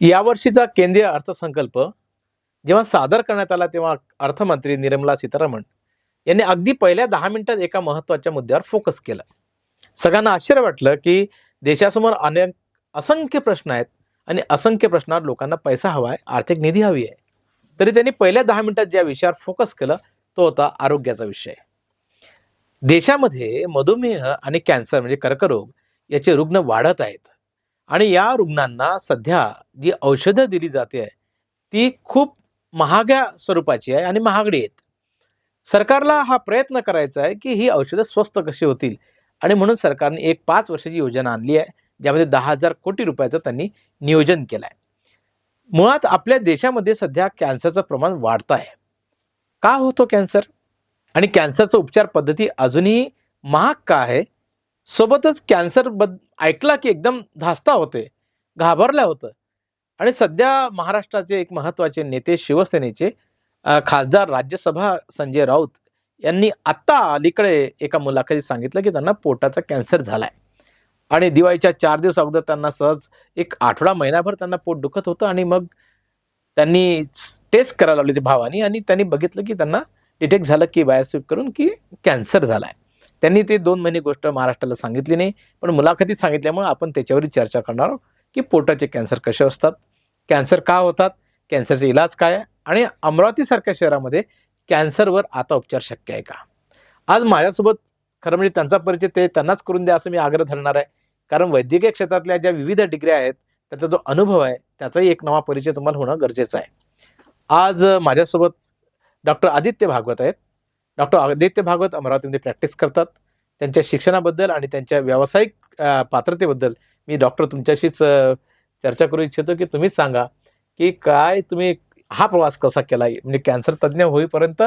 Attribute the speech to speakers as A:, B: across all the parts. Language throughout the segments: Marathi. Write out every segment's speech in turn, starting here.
A: यावर्षीचा केंद्रीय अर्थसंकल्प जेव्हा सादर करण्यात आला तेव्हा अर्थमंत्री निर्मला सीतारामन यांनी अगदी पहिल्या दहा मिनिटात एका महत्त्वाच्या मुद्द्यावर फोकस केला. सगळ्यांना आश्चर्य वाटलं की देशासमोर अनेक असंख्य प्रश्न आहेत आणि असंख्य प्रश्नावर लोकांना पैसा हवा आहे आर्थिक निधी हवी आहे. तरी त्यांनी पहिल्या दहा मिनिटात ज्या विषयावर फोकस केलं तो होता आरोग्याचा विषय. देशामध्ये मधुमेह आणि कॅन्सर म्हणजे कर्करोग याचे रुग्ण वाढत आहेत. आणि या रुग्णांना सध्या जी औषधं दिली जाते आहे ती खूप महाग्या स्वरूपाची आहे आणि महागडी आहेत. सरकारला हा प्रयत्न करायचा आहे की ही औषधं स्वस्त कशी होतील आणि म्हणून सरकारने एक पाच वर्षाची योजना आणली आहे ज्यामध्ये दहा हजार कोटी रुपयाचं त्यांनी नियोजन केलं आहे. मुळात आपल्या देशामध्ये सध्या कॅन्सरचं प्रमाण वाढतं आहे. का होतो कॅन्सर? आणि कॅन्सरचा उपचार पद्धती अजूनही महाग का आहे? सोबतच कॅन्सर बद ऐकला की एकदम धास्ता होते घाबरल्या होतं. आणि सध्या महाराष्ट्राचे एक महत्त्वाचे नेते शिवसेनेचे खासदार राज्यसभा संजय राऊत यांनी आत्ता अलीकडे एका मुलाखतीत सांगितलं की त्यांना पोटाचा कॅन्सर झाला आहे आणि दिवाळीच्या चार दिवस अगोदर त्यांना सहज एक आठवडा महिनाभर त्यांना पोट दुखत होतं आणि मग त्यांनी टेस्ट करायला लावली होती भावानी आणि त्यांनी बघितलं की त्यांना डिटेक्ट झालं की बायोस्वीप करून की कॅन्सर झाला आहे त्यांनी ते दोन महिने गोष्ट महाराष्ट्राला सांगितली नाही पण मुलाखतीत सांगितल्यामुळे आपण त्याच्यावरही चर्चा करणार आहोत की पोटाचे कॅन्सर कसे असतात कॅन्सर का होतात कॅन्सरचे इलाज काय आहे आणि अमरावतीसारख्या शहरामध्ये कॅन्सरवर आता उपचार शक्य आहे का? आज माझ्यासोबत खरं म्हणजे त्यांचा परिचय ते त्यांनाच करून द्या असं मी आग्रह धरणार आहे. कारण वैद्यकीय क्षेत्रातल्या ज्या विविध डिग्र्या आहेत त्याचा जो अनुभव आहे त्याचाही एक नवा परिचय तुम्हाला होणं गरजेचं आहे. आज माझ्यासोबत डॉक्टर आदित्य भागवत आहेत. डॉक्टर आदित्य भागवत अमरावतीमध्ये प्रॅक्टिस करतात. त्यांच्या शिक्षणाबद्दल आणि त्यांच्या व्यावसायिक पात्रतेबद्दल मी डॉक्टर तुमच्याशीच चर्चा करू इच्छितो की तुम्हीच सांगा की काय तुम्ही हा प्रवास कसा केला म्हणजे कॅन्सर तज्ज्ञ होईपर्यंत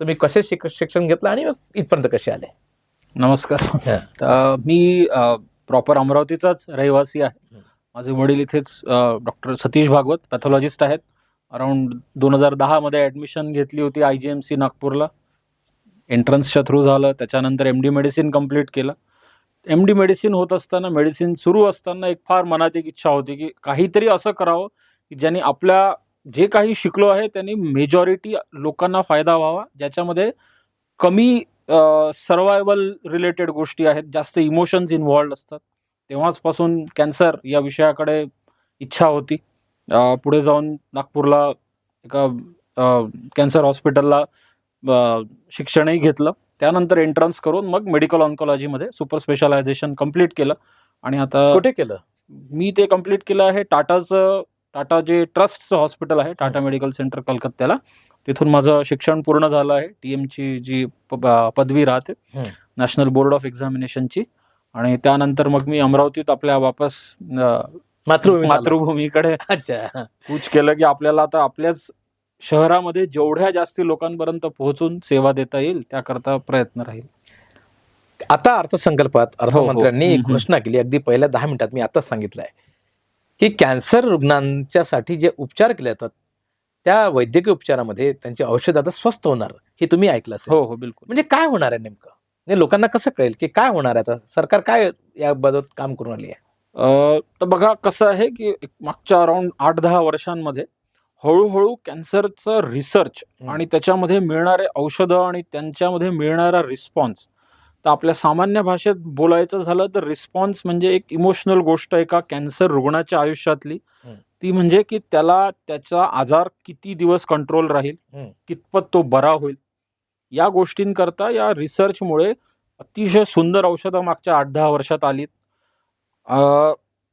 A: तुम्ही कसे शिक शिक्षण घेतलं आणि इथपर्यंत कसे आले?
B: नमस्कार. मी प्रॉपर अमरावतीचाच रहिवासी आहे. माझे वडील इथेच डॉक्टर सतीश भागवत पॅथॉलॉजिस्ट आहेत. अराउंड दोन हजार दहामध्ये ॲडमिशन घेतली होती आय जी एम सी नागपूरला. एंट्रन्सच्या थ्रू झालं त्याच्यानंतर एम डी मेडिसिन कंप्लीट केलं. एम डी मेडिसिन होत असताना मेडिसिन सुरू असताना एक फार मनात एक इच्छा होती की काहीतरी असं करावं की ज्यांनी आपल्या जे काही शिकलो आहे त्यांनी मेजॉरिटी लोकांना फायदा व्हावा ज्याच्यामध्ये कमी सर्वायवल रिलेटेड गोष्टी आहेत जास्त इमोशन्स इन्व्हॉल्ड असतात. तेव्हाचपासून कॅन्सर या विषयाकडे इच्छा होती. पुढे जाऊन नागपूरला एका कॅन्सर हॉस्पिटलला शिक्षणही घेतलं. त्यानंतर एंट्रन्स करून मग मेडिकल ऑन्कॉलॉजीमध्ये सुपर स्पेशलायझेशन कंप्लीट केलं. आणि आता
A: कुठे केलं?
B: मी ते कंप्लीट केलं आहे टाटाचं टाटा जे ट्रस्टचं हॉस्पिटल आहे टाटा मेडिकल सेंटर कलकत्त्याला. तिथून माझं शिक्षण पूर्ण झालं आहे. टी एमची जी पदवी राहते. नॅशनल बोर्ड ऑफ एक्झामिनेशनची आणि त्यानंतर मग मी अमरावतीत आपल्या वापस मातृभूमीकडे कूच केलं की आपल्याला आता आपल्याच शहरामध्ये जेवढ्या जास्ती लोकांपर्यंत पोहोचून सेवा देता येईल त्याकरता प्रयत्न राहील.
A: आता अर्थसंकल्पात अर्थमंत्र्यांनी एक. घोषणा केली अगदी पहिल्या दहा मिनिटात मी आताच सांगितलंय की कॅन्सर रुग्णांच्यासाठी जे उपचार केले जातात त्या वैद्यकीय उपचारामध्ये त्यांची औषध आता स्वस्त होणार हे तुम्ही ऐकलं असेल.
B: हो हो बिलकुल.
A: म्हणजे काय होणार आहे नेमकं? म्हणजे लोकांना कसं कळेल की काय होणार आहे आता? सरकार काय याबाबत काम करून आली आहे?
B: तर बघा कसं आहे की मागच्या अराउंड आठ दहा वर्षांमध्ये हळूहळू कॅन्सरचं रिसर्च. आणि त्याच्यामध्ये मिळणारे औषधं आणि त्यांच्यामध्ये मिळणारा रिस्पॉन्स तर आपल्या सामान्य भाषेत बोलायचं झालं तर रिस्पॉन्स म्हणजे एक इमोशनल गोष्ट एका कॅन्सर रुग्णाच्या आयुष्यातली. ती म्हणजे की त्याला त्याचा आजार किती दिवस कंट्रोल राहील. कितपत तो बरा होईल या गोष्टींकरता या रिसर्चमुळे अतिशय सुंदर औषधं मागच्या आठ दहा वर्षात आलीत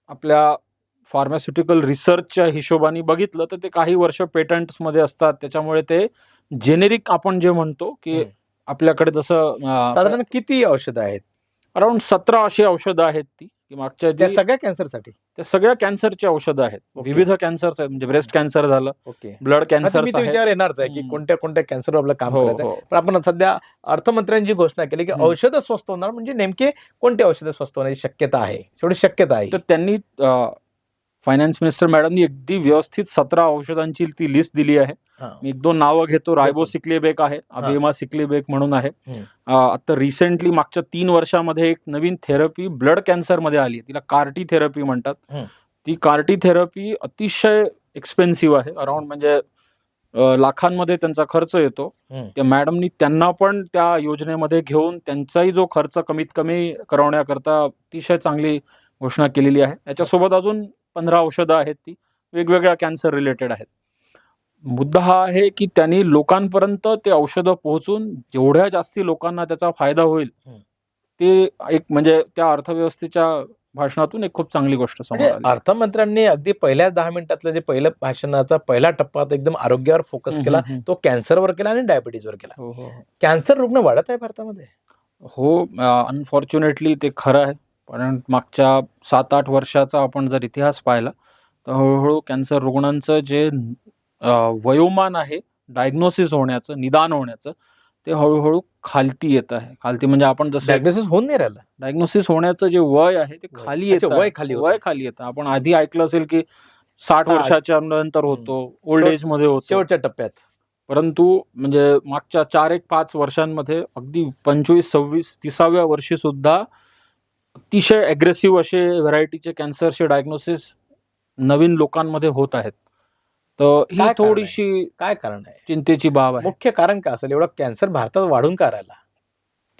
B: आपल्या फार्मास्युटिकल रिसर्चच्या हिशोबाने बघितलं तर ते काही वर्ष पेटंट्समध्ये असतात. त्याच्यामुळे ते जेनेरिक आपण जे म्हणतो की. आपल्याकडे जसं
A: साधारण किती औषधं आहेत?
B: अराउंड सतरा अशी औषधं आहेत ती. की मागच्या
A: त्या सगळ्या कॅन्सरसाठी?
B: त्या सगळ्या कॅन्सरची औषधं आहेत. विविध कॅन्सर्स आहेत. म्हणजे ब्रेस्ट कॅन्सर झालं
A: ओके.
B: ब्लड कॅन्सर
A: विचार येणारच आहे की. कोणत्या कोणत्या कॅन्सर आपलं काम
B: हो
A: करायचं.
B: हो.
A: पण आपण सध्या अर्थमंत्र्यांनी जी घोषणा केली की. औषधं स्वस्त होणार म्हणजे नेमके कोणते औषधं स्वस्त होण्याची शक्यता आहे? शक्यता आहे.
B: तर त्यांनी फायनान्स मिनिस्टर मॅडमनी अगदी व्यवस्थित सतरा औषधांची ती लिस्ट दिली आहे. मी एक दोन नावं घेतो. रायबो सिक्लेबेक आहे अबेमा सिक्लेबेक म्हणून आहे. आता रिसेंटली मागच्या तीन वर्षामध्ये एक नवीन थेरपी ब्लड कॅन्सरमध्ये आली तिला कार्टी थेरपी म्हणतात. ती कार्टी थेरपी अतिशय एक्सपेन्सिव्ह आहे. अराउंड म्हणजे लाखांमध्ये त्यांचा खर्च येतो. त्या मॅडमनी त्यांना पण त्या योजनेमध्ये घेऊन त्यांचाही जो खर्च कमीत कमी करवण्याकरता अतिशय चांगली घोषणा केलेली आहे. याच्यासोबत अजून पंधरा औषधं आहेत ती वेगवेगळ्या कॅन्सर रिलेटेड आहेत मुद्दा हा आहे की त्यांनी लोकांपर्यंत ते औषधं पोहोचून जेवढ्या जास्ती लोकांना त्याचा फायदा होईल. ते एक म्हणजे त्या अर्थव्यवस्थेच्या भाषणातून एक खूप चांगली गोष्ट समोर
A: म्हणजे अर्थमंत्र्यांनी अगदी पहिल्या दहा मिनिटातलं जे पहिलं भाषणाचा पहिला टप्पा एकदम आरोग्यावर फोकस केला. तो कॅन्सरवर केला आणि डायबिटीजवर केला
B: हो हो हो.
A: कॅन्सर रुग्ण वाढत आहे भारतामध्ये
B: हो अनफॉर्च्युनेटली ते खरं आहे कारण मागच्या सात आठ वर्षाचा आपण जर इतिहास पाहिला तर हळूहळू कॅन्सर रुग्णांचं जे वयोमान आहे डायग्नोसिस होण्याचं निदान होण्याचं ते हळूहळू खालती येत आहे. खालती म्हणजे आपण जसं
A: डायग्नोसिस होऊन नाही राहिलं.
B: डायग्नोसिस होण्याचं जे वय आहे ते. खाली येत.
A: वय खाली.
B: वय खाली येतं. आपण आधी ऐकलं असेल की साठ. वर्षाच्या नंतर होतो ओल्ड एजमध्ये होतो.
A: शेवटच्या टप्प्यात.
B: परंतु म्हणजे मागच्या चार एक पाच वर्षांमध्ये अगदी पंचवीस सव्वीस तिसाव्या वर्षी सुद्धा अतिशय अग्रेसिव्ह असे व्हरायटीचे कॅन्सरचे डायग्नोसिस नवीन लोकांमध्ये होत आहेत. तर ही
A: काय कारण
B: थोडीशी
A: काय कारण आहे?
B: चिंतेची बाब आहे.
A: मुख्य कारण काय असेल? एवढा कॅन्सर भारतात वाढून का राहिला?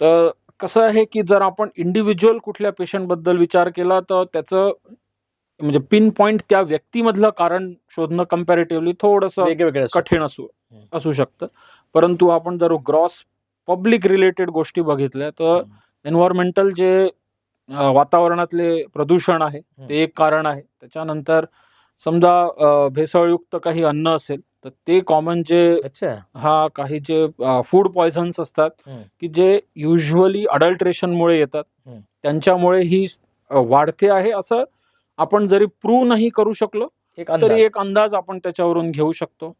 B: तर कसं आहे की जर आपण इंडिव्हिज्युअल कुठल्या पेशंटबद्दल विचार केला तर त्याचं म्हणजे पिन पॉइंट त्या व्यक्तीमधलं कारण शोधणं कम्पॅरेटिव्हली थोडंसं कठीण असू
A: हम्म.
B: असू शकतं. परंतु आपण जर ग्रॉस पब्लिक रिलेटेड गोष्टी बघितल्या तर. एन्व्हायरमेंटल जे वातावरणातले प्रदूषण आहे. ते एक कारण आहे त्याच्यानंतर समजा भेसळयुक्त काही अन्न असेल तर ते कॉमन जे हा काही जे फूड पॉयझन्स असतात. की जे युजली अडल्ट्रेशनमुळे येतात. त्यांच्यामुळे ही वाढते आहे असं आपण जरी प्रूव्ह नाही करू शकलो
A: एक
B: तरी एक अंदाज आपण त्याच्यावरून घेऊ शकतो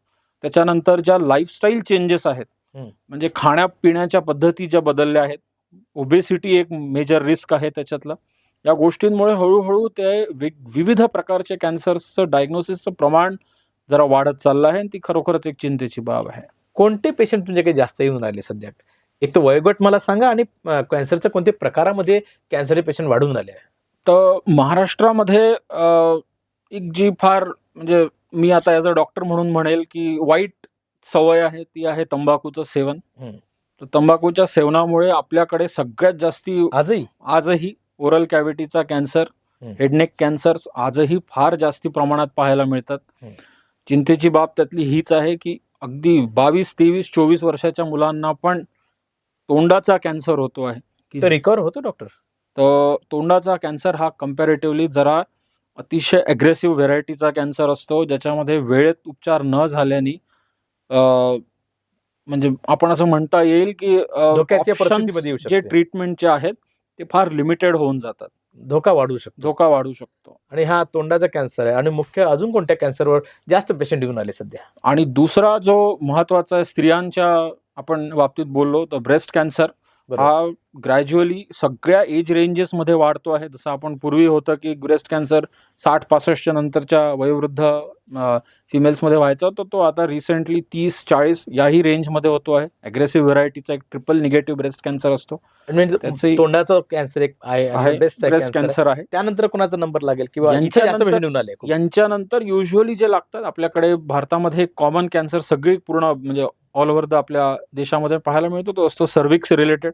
B: त्याच्यानंतर ज्या लाईफस्टाईल चेंजेस आहेत. म्हणजे खाण्यापिण्याच्या पद्धती ज्या बदलल्या आहेत ओबेसिटी एक मेजर रिस्क आहे त्याच्यातला या गोष्टींमुळे हळूहळू ते विविध प्रकारच्या कॅन्सर्सचं डायग्नोसिसचं प्रमाण जरा वाढत चाललं आहे आणि ती खरोखरच एक चिंतेची बाब आहे
A: कोणते पेशंट तुमच्याकडे जास्त येऊन राहिले सध्या एक तर वयोगट मला सांगा आणि कॅन्सरच्या कोणत्या प्रकारामध्ये कॅन्सरचे पेशंट वाढून राहिले आहे?
B: तर महाराष्ट्रामध्ये एक जी फार म्हणजे मी आता ॲज अ डॉक्टर म्हणून म्हणेल की वाईट सवय आहे ती आहे तंबाखूचं सेवन. तर तंबाखूच्या सेवनामुळे आपल्याकडे सगळ्यात जास्ती
A: आजही
B: आजही ओरल कॅव्हिटीचा कॅन्सर. हेडनेक कॅन्सर आजही फार जास्ती प्रमाणात पाहायला मिळतात. चिंतेची बाब त्यातली हीच आहे की अगदी बावीस तेवीस चोवीस वर्षाच्या मुलांना पण तोंडाचा कॅन्सर होतो आहे की
A: रिकवर होतो डॉक्टर
B: तर तोंडाचा कॅन्सर हा कम्पॅरेटिव्हली जरा अतिशय अग्रेसिव्ह व्हेरायटीचा कॅन्सर असतो ज्याच्यामध्ये वेळेत उपचार न झाल्याने म्हणजे आपण असं म्हणता येईल की
A: धोक्याच्या
B: जे. ट्रीटमेंटचे आहेत ते फार लिमिटेड होऊन जातात.
A: धोका वाढू शकतो.
B: धोका वाढू शकतो.
A: आणि हा तोंडाचा कॅन्सर आहे. आणि मुख्य अजून कोणत्या कॅन्सरवर जास्त पेशंट येऊन आले सध्या?
B: आणि दुसरा जो महत्त्वाचा आहे स्त्रियांच्या आपण बाबतीत बोललो तर ब्रेस्ट कॅन्सर. हा ग्रॅज्युअली सगळ्या एज रेंजेसमध्ये वाढतो आहे. जसं आपण पूर्वी होतं की ब्रेस्ट कॅन्सर साठ पासष्टच्या नंतरच्या वयोवृद्ध फिमेल्समध्ये व्हायचा तर तो आता रिसेंटली तीस चाळीस याही रेंजमध्ये होतो आहे. अग्रेसिव्ह व्हरायटीचा एक ट्रिपल निगेटिव्ह ब्रेस्ट कॅन्सर असतो.
A: म्हणजे तोंडाचा कॅन्सर एक आहे ब्रेस्ट
B: कॅन्सर आहे.
A: त्यानंतर कोणाचा नंबर लागेल किंवा.
B: यांच्यानंतर युजली जे लागतात आपल्याकडे भारतामध्ये कॉमन कॅन्सर सगळी पूर्ण म्हणजे ऑल ओव्हर द आपल्या देशामध्ये पाहायला मिळतो तो असतो सर्विक्स रिलेटेड.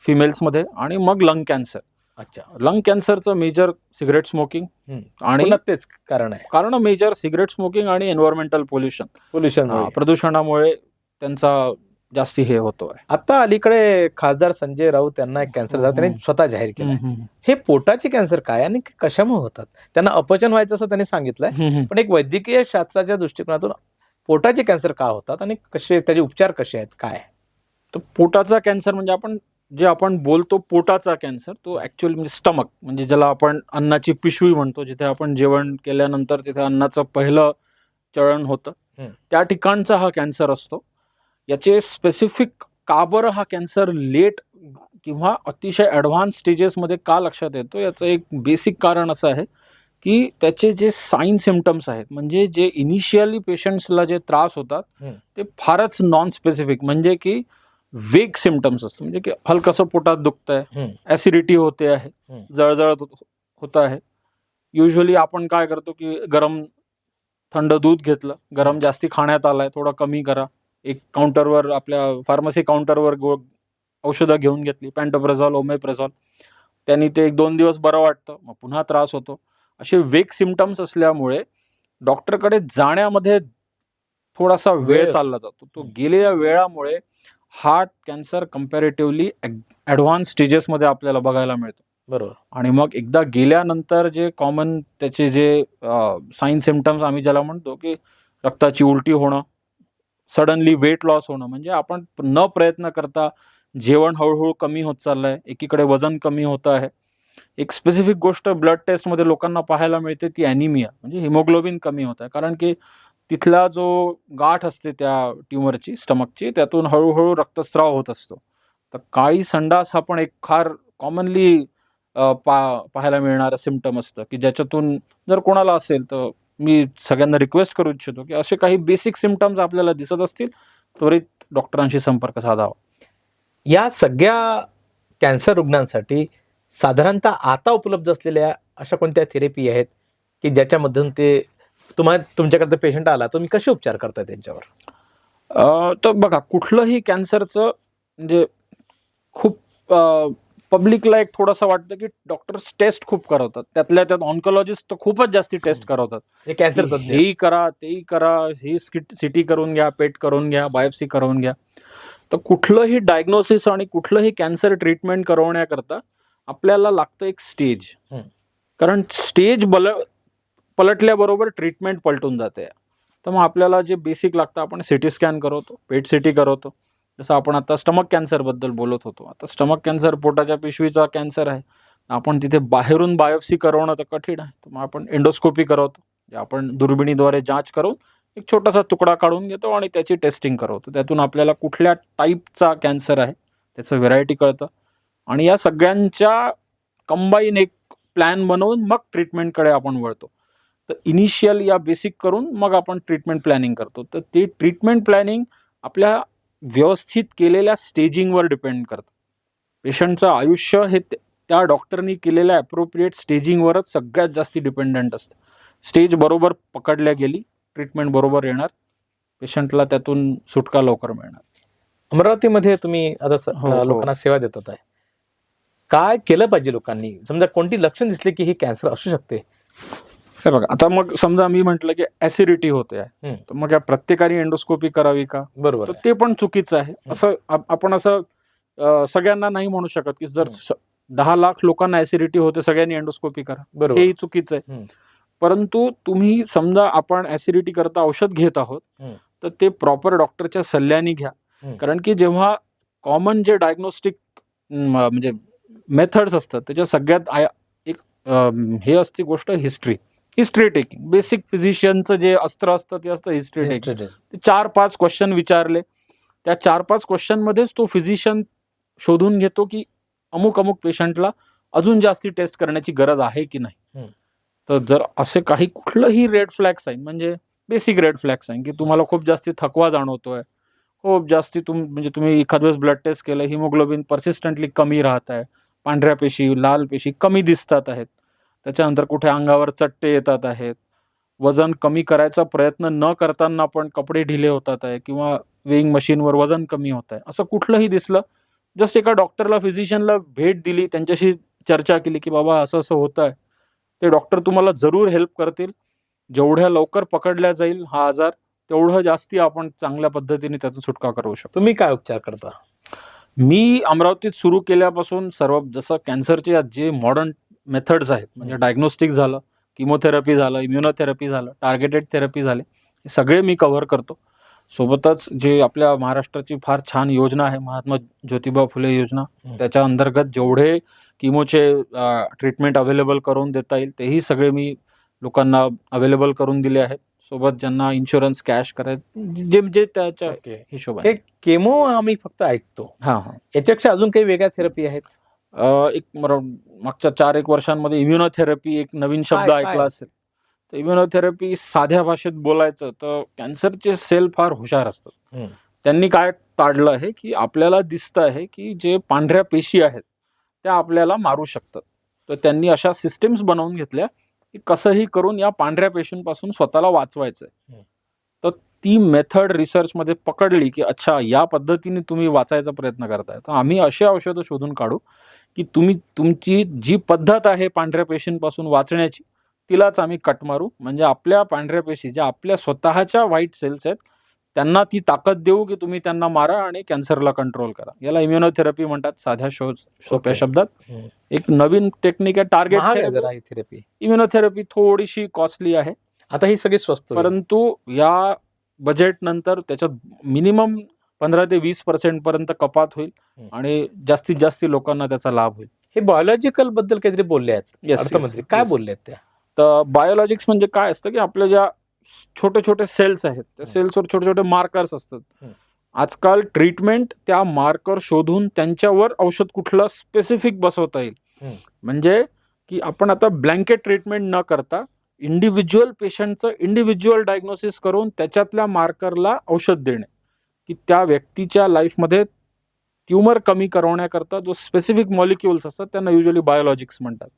B: फिमेल्समध्ये आणि मग लंग कॅन्सर
A: अच्छा.
B: लंग कॅन्सरचं मेजर सिगरेट स्मोकिंग. आणि
A: तेच कारण आहे.
B: कारण मेजर सिगरेट स्मोकिंग आणि एन्व्हायरमेंटल पोल्युशन
A: पोल्युशन
B: प्रदूषणामुळे त्यांचा जास्ती हे होतो
A: आता अलीकडे खासदार संजय राऊत यांना एक कॅन्सर झाला. त्यांनी. स्वतः जाहीर केलं. हे पोटाचे कॅन्सर काय आणि कशामुळे होतात? त्यांना अपचन व्हायचं असं त्यांनी सांगितलंय. पण एक वैद्यकीय शास्त्राच्या दृष्टिकोनातून पोटाचे कॅन्सर का होतात आणि कसे त्याचे उपचार कसे आहेत काय?
B: तर पोटाचा कॅन्सर म्हणजे आपण जे आपण बोलतो पोटाचा कॅन्सर तो ऍक्च्युअली म्हणजे स्टमक म्हणजे ज्याला आपण अन्नाची पिशवी म्हणतो जिथे आपण जेवण केल्यानंतर तिथे अन्नाचं पहिलं चळण होतं. त्या ठिकाणचा हा कॅन्सर असतो. याचे स्पेसिफिक का बरं हा कॅन्सर लेट किंवा अतिशय ॲडव्हान्स स्टेजेसमध्ये का लक्षात येतो याचं एक बेसिक कारण असं आहे. की त्याचे जे साईन सिमटम्स आहेत म्हणजे जे इनिशियली पेशंट्सला जे त्रास होतात. ते फारच नॉन स्पेसिफिक म्हणजे की वेग सिमटम्स असतात म्हणजे की हलकसं पोटात दुखत आहे. ॲसिडिटी होते आहे. जळजळ होत आहे युजली आपण काय करतो की गरम थंड दूध घेतलं गरम जास्ती खाण्यात आलाय थोडं कमी करा एक काउंटरवर आपल्या फार्मसी काउंटरवर गो औषधं घेऊन घेतली पॅन्टोप्रेझॉल ओमेप्रेझॉल त्यांनी ते एक दोन दिवस बरं वाटतं मग पुन्हा त्रास होतो असे वेग सिमटम्स असल्यामुळे डॉक्टरकडे जाण्यामध्ये थोडासा वेळ. चालला जातो. तो गेलेल्या वेळामुळे हार्ट कॅन्सर कम्पॅरेटिव्हली ॲडव्हान्स स्टेजेसमध्ये आपल्याला बघायला मिळतो.
A: बरोबर.
B: आणि मग एकदा गेल्यानंतर जे कॉमन त्याचे जे साईन सिमटम्स आम्ही ज्याला म्हणतो की रक्ताची उलटी होणं सडनली वेट लॉस होणं म्हणजे आपण न प्रयत्न करता जेवण हळूहळू कमी होत चाललंय एकीकडे वजन कमी होतं आहे एक स्पेसिफिक गोष्ट ब्लड टेस्टमध्ये लोकांना पाहायला मिळते ती ॲनिमिया म्हणजे हिमोग्लोबिन कमी होत आहे. कारण की तिथला जो गाठ असते त्या ट्युमरची स्टमकची त्यातून हळूहळू रक्तस्राव होत असतो. तर काळी संडास हा पण एक फार कॉमनली पा पाहायला मिळणारं सिमटम असतं. की ज्याच्यातून जर कोणाला असेल तर मी सगळ्यांना रिक्वेस्ट करू इच्छितो की असे काही बेसिक सिमटम्स आपल्याला दिसत असतील त्वरित डॉक्टरांशी संपर्क साधावा.
A: या सगळ्या कॅन्सर रुग्णांसाठी साधारणतः आता उपलब्ध असलेल्या अशा कोणत्या थेरपी आहेत की ज्याच्यामधून ते तुम्हाला तुमच्याकडे पेशंट आला तुम्ही कसे उपचार करताय त्यांच्यावर?
B: तर बघा कुठलंही कॅन्सरचं म्हणजे खूप पब्लिकला एक थोडंसं वाटतं की डॉक्टर्स टेस्ट खूप करवतात. त्यातल्या त्यात ऑन्कोलॉजिस्ट तर खूपच जास्ती टेस्ट करवतात.
A: हे कॅन्सर
B: हेही करा तेही करा ही सिटी करून घ्या पेट करून घ्या बायोप्सी करून घ्या. तर कुठलंही डायग्नोसिस आणि कुठलंही कॅन्सर ट्रीटमेंट करवण्याकरता आपल्याला लागतं एक स्टेज. कारण स्टेज बल पलटल्याबरोबर ट्रीटमेंट पलटून जाते. तर मग आपल्याला जे बेसिक लागतं आपण सिटी स्कॅन करवतो पेट सिटी करवतो जसं आपण आता स्टमक कॅन्सरबद्दल बोलत होतो. आता स्टमक कॅन्सर पोटाच्या पिशवीचा कॅन्सर आहे. आपण तिथे बाहेरून बायोप्सी करवणं तर कठीण आहे. तर मग आपण एंडोस्कोपी करवतो जे आपण दुर्बिणीद्वारे जांच करून एक छोटासा तुकडा काढून घेतो आणि त्याची टेस्टिंग करवतो त्यातून आपल्याला कुठल्या टाईपचा कॅन्सर आहे त्याचं व्हेरायटी कळतं. आणि या सगळ्यांच्या कंबाईन एक प्लॅन बनवून मग ट्रीटमेंटकडे आपण वळतो. तर इनिशियल या बेसिक करून मग आपण ट्रीटमेंट प्लॅनिंग करतो. तर ते ट्रीटमेंट प्लॅनिंग आपल्या व्यवस्थित केलेल्या स्टेजिंगवर डिपेंड करतं. पेशंटचं आयुष्य हे त्या डॉक्टरनी केलेल्या अप्रोप्रिएट स्टेजिंगवरच सगळ्यात जास्ती डिपेंडंट असतं. स्टेज बरोबर पकडल्या गेली ट्रीटमेंट बरोबर येणार. पेशंटला त्यातून सुटका लवकर मिळणार.
A: अमरावतीमध्ये तुम्ही आता
B: हो, हो.
A: लोकांना सेवा देतात आहे. काय केलं पाहिजे लोकांनी समजा कोणती लक्षण दिसले की ही कॅन्सर असू शकते
B: हे बघा आता मग समजा मी म्हटलं की ऍसिडिटी होते आहे. तर मग या प्रत्येकाने एंडोस्कोपी करावी का
A: बरोबर
B: तर
A: आहे.
B: ते पण चुकीचं आहे असं आप- आपण असं अं, सगळ्यांना नाही म्हणू शकत की जर
A: हम्म.
B: स- दहा लाख लोकांना ऍसिडिटी होते सगळ्यांनी एंडोस्कोपी करा
A: बरोबर
B: हेही चुकीचं आहे. परंतु तुम्ही समजा आपण ऍसिडिटी करता औषध घेत आहोत
A: हम्म.
B: तर ते प्रॉपर डॉक्टरच्या सल्ल्याने घ्या
A: हम्म. कारण
B: की जेव्हा कॉमन जे डायग्नोस्टिक म्हणजे मेथड्स असतात. त्याच्या सगळ्यात आय- एक हे असते गोष्ट हिस्ट्री हिस्ट्री टेकिंग बेसिक फिजिशियनचं जे अस्त्र असतं ते असतं हिस्ट्री टेकिंग ते चार पाच क्वेश्चन विचारले. त्या चार पाच क्वेश्चनमध्येच तो फिजिशियन शोधून घेतो की अमुक अमुक पेशंटला अजून जास्ती टेस्ट करण्याची गरज आहे की नाही. तर जर असे काही कुठलंही रेड फ्लॅग साईन म्हणजे बेसिक रेड फ्लॅग साईन की तुम्हाला खूप जास्ती थकवा जाणवतोय खूप जास्ती तुम म्हणजे तुम्ही एखाद वेळेस ब्लड टेस्ट केलं हिमोग्लोबिन परसिस्टंटली कमी राहत आहे पांढऱ्या पेशी लाल पेशी कमी दिसतात आहेत. त्याच्यानंतर कुठे अंगावर चट्टे येतात आहेत. वजन कमी करायचा प्रयत्न न करताना पण कपडे ढिले होतात आहे किंवा वेईंग मशीनवर वजन कमी होत आहे. असं कुठलंही दिसलं जस्ट एका डॉक्टरला फिजिशियनला भेट दिली त्यांच्याशी चर्चा केली की बाबा असं असं होत आहे. ते डॉक्टर तुम्हाला जरूर हेल्प करतील. जेवढ्या लवकर पकडल्या जाईल हा आजार तेवढं जास्ती आपण चांगल्या पद्धतीने त्यातून सुटका करू शकतो.
A: तुम्ही काय उपचार करता?
B: मी अमरावतीत सुरू केल्यापासून सर्व जसं कॅन्सरचे जे मॉडर्न मेथड्स आहेत म्हणजे. डायग्नोस्टिक झालं किमोथेरपी झालं इम्युनोथेरपी झालं टार्गेटेड थेरपी झाले हे सगळे मी कव्हर करतो सोबतच जे आपल्या महाराष्ट्राची फार छान योजना आहे महात्मा ज्योतिबा फुले योजना. त्याच्या अंतर्गत जेवढे किमोचे ट्रीटमेंट अवेलेबल करून देता येईल तेही सगळे मी लोकांना अवेलेबल करून दिले आहेत सोबत ज्यांना इन्शुरन्स कॅश करायचं जे जे त्याच्या हिशोबाने.
A: हे केमो आम्ही फक्त ऐकतो.
B: हां हां.
A: याच्यापेक्षा अजून काही वेगळ्या थेरपी आहेत?
B: अ, एक मागच्या चार एक वर्षांमध्ये इम्युनोथेरपी एक नवीन शब्द
A: काय-
B: ऐकला? असेल. तर इम्युनोथेरपी साध्या भाषेत बोलायचं तर कॅन्सरचे सेल फार हुशार असतात.
A: हम्म.
B: त्यांनी काय ताडलं आहे की आपल्याला दिसतं आहे की जे पांढऱ्या पेशी आहेत त्या आपल्याला मारू शकतात. तर त्यांनी अशा सिस्टीम्स बनवून घेतल्या की कसंही करून या पांढऱ्या पेशींपासून स्वतःला वाचवायचंय. तर ती मेथड रिसर्चमध्ये पकडली की अच्छा या पद्धतीने तुम्ही वाचायचा प्रयत्न करताय. तर आम्ही अशी औषधं शोधून काढू की तुम्ही तुमची जी पद्धत आहे पांढऱ्या पेशींपासून वाचण्याची तिलाच आम्ही कट मारू. म्हणजे आपल्या पांढऱ्या पेशी ज्या आपल्या स्वतःच्या व्हाईट सेल्स आहेत त्यांना ती ताकद देऊ की तुम्ही त्यांना मारा आणि कॅन्सरला कंट्रोल करा याला इम्युनोथेरपी म्हणतात साध्या शो सोप्या. शब्दात
A: हम्म.
B: एक नवीन टेक्निक आहे टार्गेट
A: ही थेरपी
B: इम्युनोथेरपी थोडीशी कॉस्टली आहे
A: आता ही सगळी स्वस्त.
B: परंतु या बजेट नंतर त्याच्यात मिनिमम पंधरा ते वीस पर्सेंट पर्यंत कपात होईल. आणि जास्तीत जास्त लोकांना त्याचा लाभ होईल
A: हे बायोलॉजिकलबद्दल काहीतरी बोलले आहेत अर्थमंत्री काय. बोलले आहेत त्या
B: तर बायोलॉजिक्स म्हणजे काय असतं की आपल्या ज्या छोटे छोटे सेल्स आहेत त्या. सेल्सवर छोटे छोटे मार्कर्स असतात. आजकाल ट्रीटमेंट त्या मार्कर शोधून त्यांच्यावर औषध कुठलं स्पेसिफिक बसवता येईल. म्हणजे की आपण आता ब्लँकेट ट्रीटमेंट न करता इंडिव्हिज्युअल पेशंटचं इंडिव्हिज्युअल डायग्नोसिस करून त्याच्यातल्या मार्करला औषध देणे की त्या व्यक्तीच्या लाईफमध्ये ट्युमर कमी करवण्याकरता जो स्पेसिफिक मॉलिक्युल्स असतात त्यांना युजली बायोलॉजिक्स म्हणतात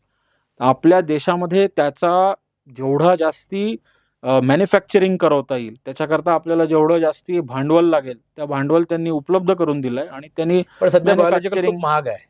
B: आपल्या देशामध्ये त्याचा जेवढा जास्ती मॅन्युफॅक्चरिंग करवता येईल. त्याच्याकरता आपल्याला जेवढं जास्ती भांडवल लागेल त्या भांडवल त्यांनी उपलब्ध करून दिलंय आणि त्यांनी
A: पण सध्या खूप महाग आहे.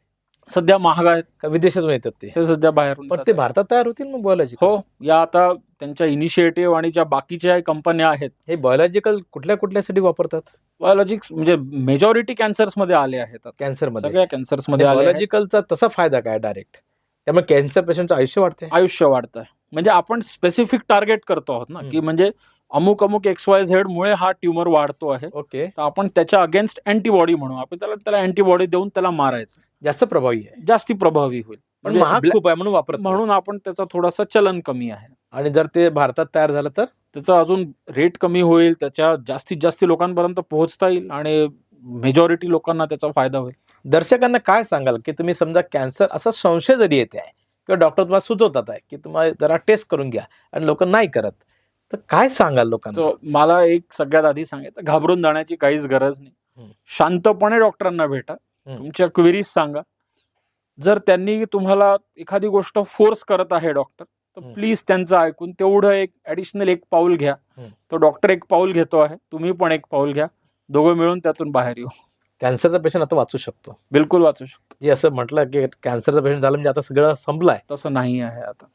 B: सध्या महाग आहेत
A: का विदेशातून येतात ते?
B: ते सध्या बाहेरून
A: पण. ते भारतात तयार होतील मग बायोलॉजिकल
B: हो या आता त्यांच्या इनिशिएटिव्ह आणि ज्या बाकीच्या कंपन्या आहेत.
A: हे बायोलॉजिकल कुठल्या कुठल्यासाठी वापरतात?
B: बायोलॉजिक्स म्हणजे मेजॉरिटी कॅन्सर्समध्ये आले आहेत आता.
A: कॅन्सरमध्ये
B: सगळ्या कॅन्सर्समध्ये आले आहेत.
A: बायोलॉजिकलचा तसा फायदा काय डायरेक्ट त्यामुळे कॅन्सर पेशंटचं आयुष्य वाढते
B: आयुष्य वाढत आहे म्हणजे आपण स्पेसिफिक टार्गेट करतो आहोत ना. की म्हणजे अमुक अमुक एक्स वाय झेड मुळे हा ट्युमर वाढतो आहे.
A: ओके.
B: तर आपण त्याच्या अगेन्स्ट अँटीबॉडी म्हणू. आपण त्याला त्याला अँटीबॉडी देऊन त्याला मारायचं.
A: जास्त प्रभावी आहे.
B: जास्ती प्रभावी होईल.
A: पण
B: म्हणजे
A: महाग खूप आहे म्हणून वापरत.
B: म्हणून आपण त्याचा थोडासा चलन कमी आहे.
A: आणि जर ते भारतात तयार झालं तर?
B: त्याचा अजून रेट कमी होईल. त्याच्या जास्तीत जास्त लोकांपर्यंत पोहोचता येईल आणि मेजॉरिटी लोकांना त्याचा फायदा होईल.
A: दर्शकांना काय सांगाल? की तुम्ही समजा कॅन्सर असा संशय जरी येते आहे किंवा डॉक्टर तुम्हाला सुचवतात आहे की तुम्हाला जरा टेस्ट करून घ्या आणि लोक नाही करत तर काय सांगाल लोकांना
B: मला एक सगळ्यात आधी सांगायचं घाबरून जाण्याची काहीच गरज नाही. शांतपणे डॉक्टरांना भेटा. तुमच्या क्वेरीज सांगा जर त्यांनी तुम्हाला एखादी गोष्ट फोर्स करत आहे डॉक्टर तर. प्लीज त्यांचं ऐकून तेवढं एक ऍडिशनल एक पाऊल घ्या. तो डॉक्टर एक पाऊल घेतो आहे तुम्ही पण एक पाऊल घ्या दोघं मिळून त्यातून बाहेर येऊ
A: कॅन्सरचा पेशंट आता वाचू शकतो.
B: बिलकुल वाचू शकतो.
A: जे असं म्हटलं की कॅन्सरचा पेशंट झालं म्हणजे आता सगळं संपलाय.
B: तसं नाही आहे आता.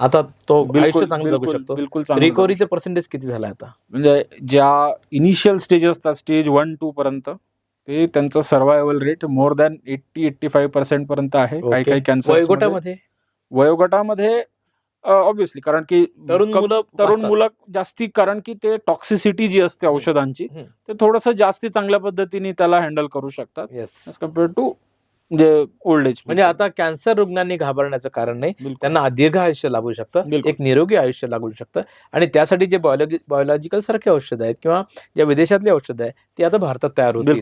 A: आता तो आयुष्य चांगलं जगू
B: बिलकुल
A: शकतो.
B: बिलकुल
A: रिकव्हरीचे पर्सेंटेज किती झालं आता?
B: म्हणजे ज्या इनिशियल स्टेज असतात स्टेज वन टू पर्यंत ते त्यांचं survival rate more than eighty eighty five percent पर्यंत आहे. काही. काही कॅन्सर
A: वयोगटामध्ये?
B: वयोगटामध्ये ऑब्विसली कारण की
A: तरुण मुलं
B: तरुण. मुलं जास्ती कारण की ते टॉक्सिसिटी जी असते औषधांची. ते थोडंसं जास्ती चांगल्या पद्धतीने त्याला हँडल करू शकतात
A: येस
B: एज कंपेअर टू म्हणजे ओल्ड एज
A: म्हणजे आता कॅन्सर रुग्णांनी घाबरण्याचं कारण नाही त्यांना दीर्घ आयुष्य लागू शकतं. एक निरोगी आयुष्य लागू शकतं आणि त्यासाठी जे बायोलॉजी बायोलॉजिकल सारखे औषध आहेत किंवा ज्या विदेशातली औषधं आहेत ती आता भारतात तयार होतील.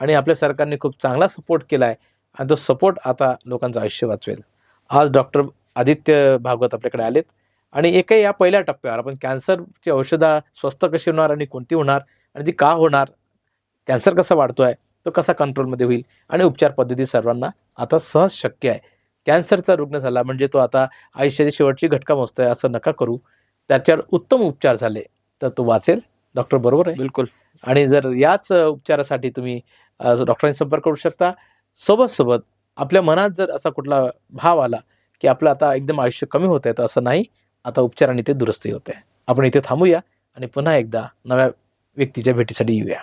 A: आणि आपल्या सरकारने खूप चांगला सपोर्ट केला आहे आणि तो सपोर्ट आता लोकांचं आयुष्य वाचवेल. आज डॉक्टर आदित्य भागवत आपल्याकडे आलेत. आणि एकही या पहिल्या टप्प्यावर आपण कॅन्सरची औषधं स्वस्त कशी होणार आणि कोणती होणार आणि ती का होणार कॅन्सर कसा वाढतोय तो कसा कंट्रोलमध्ये होईल आणि उपचार पद्धती सर्वांना आता सहज शक्य आहे. कॅन्सरचा रुग्ण झाला म्हणजे तो आता आयुष्याची शेवटची घटका मोजतोय असं नका करू. त्याच्यावर उत्तम उपचार झाले तर तो वाचेल. डॉक्टर बरोबर आहे?
B: बिलकुल.
A: आणि जर याच उपचारासाठी तुम्ही अ, डॉक्टरांशी संपर्क करू शकता. सोबत सोबत आपल्या मनात जर असा कुठला भाव आला की आपलं आता एकदम आयुष्य कमी होत आहे तर असं नाही. आता उपचाराने ते दुरुस्ती होते आपण इथे थांबूया आणि पुन्हा एकदा नव्या व्यक्तीच्या भेटीसाठी येऊया.